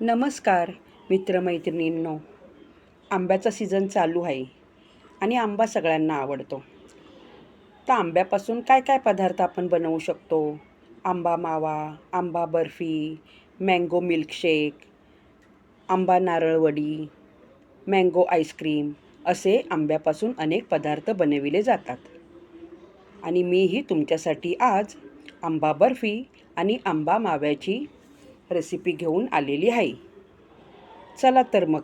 नमस्कार मित्रमैत्रिणींनो. आंब्याचा सीझन चालू आहे आणि आंबा सगळ्यांना आवडतो. तर आंब्यापासून काय काय पदार्थ आपण बनवू शकतो? आंबा मावा आंबा बर्फी मँगो मिल्कशेक आंबा नारळवडी मँगो आईस्क्रीम असे आंब्यापासून अनेक पदार्थ बनविले जातात. आणि मीही तुमच्यासाठी आज आंबा बर्फी आणि आंबा माव्याची रेसिपी घेऊन आलेली आहे. चला तर मग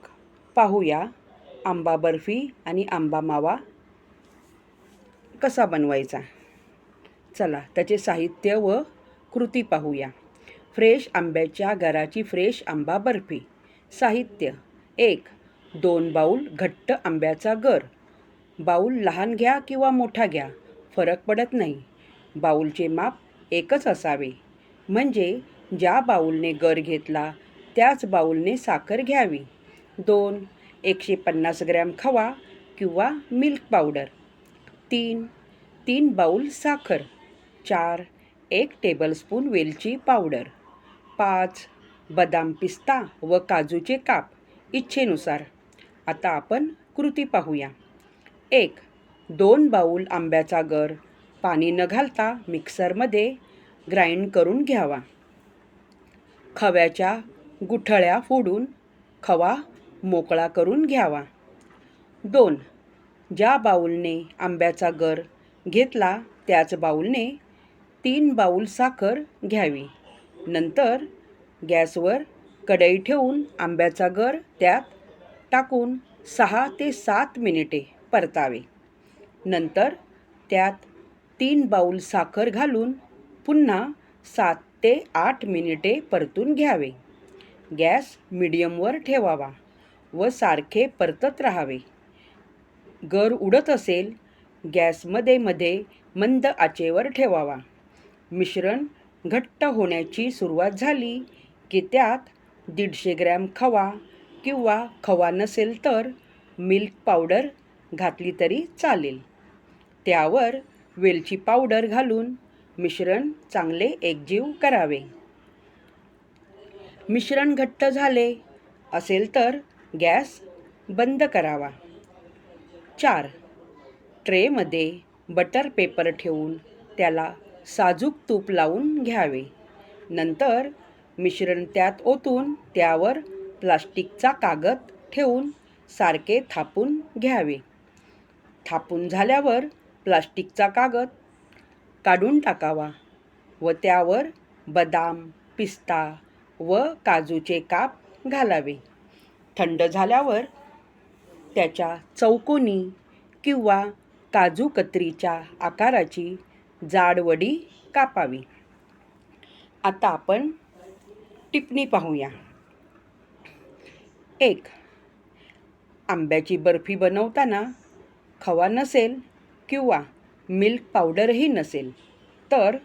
पाहूया आंबा बर्फी आणि आंबा मावा कसा बनवायचा. चला त्याचे साहित्य व कृती पाहूया. फ्रेश आंब्याच्या घराची फ्रेश आंबा बर्फी. साहित्य. एक दोन बाऊल घट्ट आंब्याचा गर. बाऊल लहान घ्या किंवा मोठा घ्या फरक पडत नाही. बाऊलचे माप एकच असावे. म्हणजे ज्या बाऊलने गर घेतला त्याच बाऊलने साखर घ्यावी. दोन एकशे पन्नास ग्रॅम खवा किंवा मिल्क पावडर. तीन तीन बाऊल साखर. चार एक टेबलस्पून वेलची पावडर. पाच बदाम पिस्ता व काजूचे काप इच्छेनुसार. आता आपण कृती पाहूया. एक दोन बाऊल आंब्याचा गर. पाणी न घालता मिक्सरमध्ये ग्राइंड करून घ्यावा. खव्याच्या गुठळ्या फोडून खवा मोकळा करून घ्यावा. दोन. ज्या बाऊलने आंब्याचा गर घेतला त्याच बाऊलने तीन बाऊल साखर घ्यावी. नंतर गॅसवर कढई ठेवून आंब्याचा गर त्यात टाकून सहा ते सात मिनिटे परतावे. नंतर त्यात तीन बाऊल साखर घालून पुन्हा सात ते आठ मिनिटे परतून घ्यावे. गॅस मिडियमवर ठेवावा व सारखे परतत राहावे. गर उडत असेल गॅसमध्ये मध्ये मंद आचेवर ठेवावा. मिश्रण घट्ट होण्याची सुरुवात झाली की त्यात दीडशे ग्रॅम खवा किंवा खवा नसेल तर मिल्क पावडर घातली तरी चालेल. त्यावर वेलची पावडर घालून मिश्रण चांगले एकजीव करावे. मिश्रण घट्ट झाले असेल तर गॅस बंद करावा. चार. ट्रेमध्ये बटर पेपर ठेवून त्याला साजूक तूप लावून घ्यावे. नंतर मिश्रण त्यात ओतून त्यावर प्लास्टिकचा कागद ठेवून सारखे थापून घ्यावे. थापून झाल्यावर प्लास्टिकचा कागद काढून टाकावा व त्यावर बदाम पिस्ता व काजूचे काप घालावे. थंड झाल्यावर त्याच्या चौकोनी किंवा काजू कत्रीच्या आकाराची जाडवडी कापावी. आता आपण टिपणी पाहूया. एक आंब्याची बर्फी बनवताना खवा नसेल किंवा मिल्क पावडरही नसेल. तर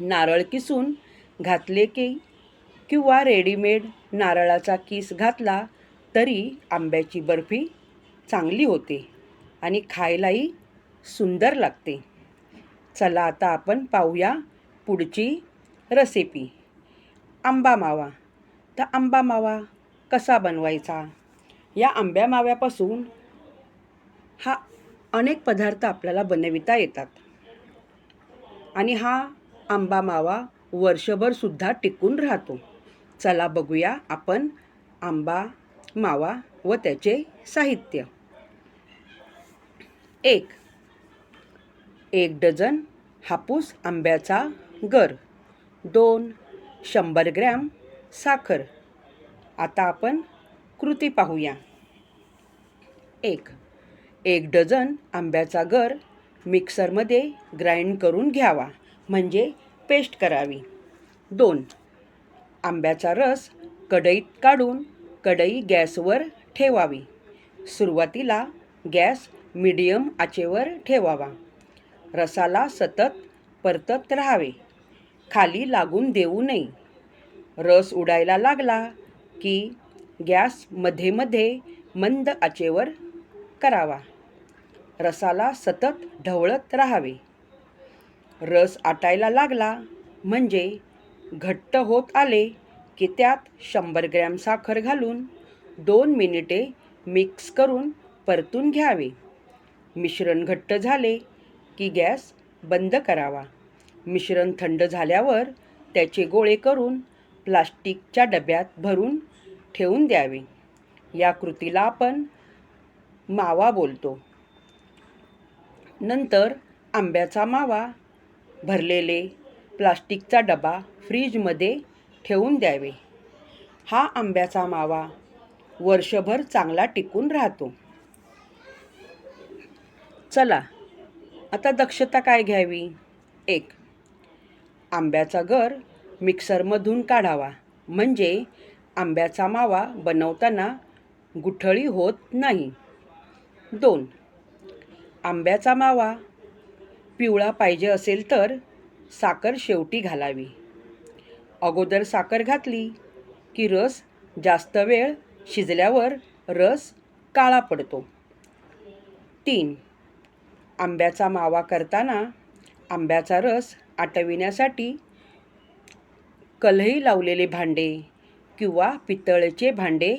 नारळ किसून घातले की किंवा रेडीमेड नारळाचा किस घातला तरी आंब्याची बर्फी चांगली होते आणि खायलाही सुंदर लागते. चला आता आपण पाहूया पुढची रेसिपी आंबा मावा. तर आंबा मावा कसा बनवायचा? या आंब्या माव्यापासून हा अनेक पदार्थ आपल्याला बनविता येतात. आणि हा आंबा मावा वर्षभरसुद्धा टिकून राहतो. चला बघूया आपण आंबा मावा व त्याचे साहित्य. एक एक डझन हापूस आंब्याचा गर. दोन शंभर ग्रॅम साखर. आता आपण कृती पाहूया. एक एक डझन आंब्याचा गर मिक्सरमध्ये ग्राइंड करून घ्यावा म्हणजे पेस्ट करावी. दोन आंब्याचा रस कढईत काढून कढई गॅसवर ठेवावी. सुरुवातीला गॅस मिडियम आचेवर ठेवावा. रसाला सतत परतत राहावे. खाली लागून देऊ नये. रस उडायला लागला की गॅसमध्ये मध्ये मंद आचेवर करावा. रसाला सतत ढवळत राहावे. रस आटायला लागला म्हणजे घट्ट होत आले की त्यात शंभर ग्रॅम साखर घालून दोन मिनिटे मिक्स करून परतून घ्यावे. मिश्रण घट्ट झाले की गॅस बंद करावा. मिश्रण थंड झाल्यावर त्याचे गोळे करून प्लास्टिकच्या डब्यात भरून ठेवून द्यावे. या कृतीला आपण मावा बोलतो. नंतर आंब्याचा मावा भरलेले प्लास्टिकचा डबा फ्रीजमध्ये ठेवून द्यावे. हा आंब्याचा मावा वर्षभर चांगला टिकून राहतो. चला आता दक्षता काय घ्यावी? एक आंब्याचा गर मिक्सरमधून काढावा. म्हणजे आंब्याचा मावा बनवताना गुठळी होत नाही. दोन आंब्याचा मावा. पिवळा पाहिजे असेल तर साखर शेवटी घालावी. अगोदर साखर घातली की रस जास्त वेळ शिजल्यावर रस काळा पडतो. तीन. आंब्याचा मावा करताना आंब्याचा रस आटविण्यासाठी कलही लावलेले भांडे किंवा पितळेचे भांडे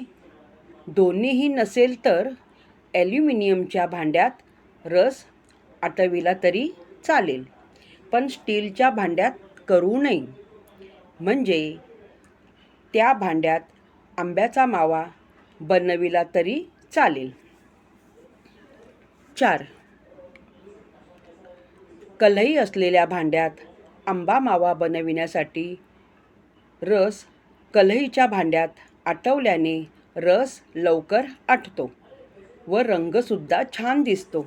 दोन्हीही नसेल तर ॲल्युमिनियमच्या भांड्यात रस आटविला तरी चालेल पण स्टीलच्या भांड्यात करू नये. म्हणजे त्या भांड्यात आंब्याचा मावा बनविला तरी चालेल. चार. कलही असलेल्या भांड्यात आंबा मावा बनविण्यासाठी रस कलईच्या भांड्यात आटवल्याने रस लवकर आटतो व रंगसुद्धा छान दिसतो.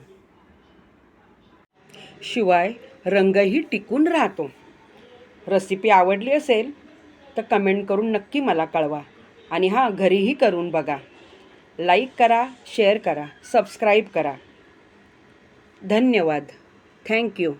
शिवाय रंगही टिकून राहतो. रेसिपी आवडली असेल तर कमेंट करून नक्की मला कळवा. आणि हां घरीही करून बघा. लाईक करा शेअर करा सबस्क्राईब करा. धन्यवाद. थँक्यू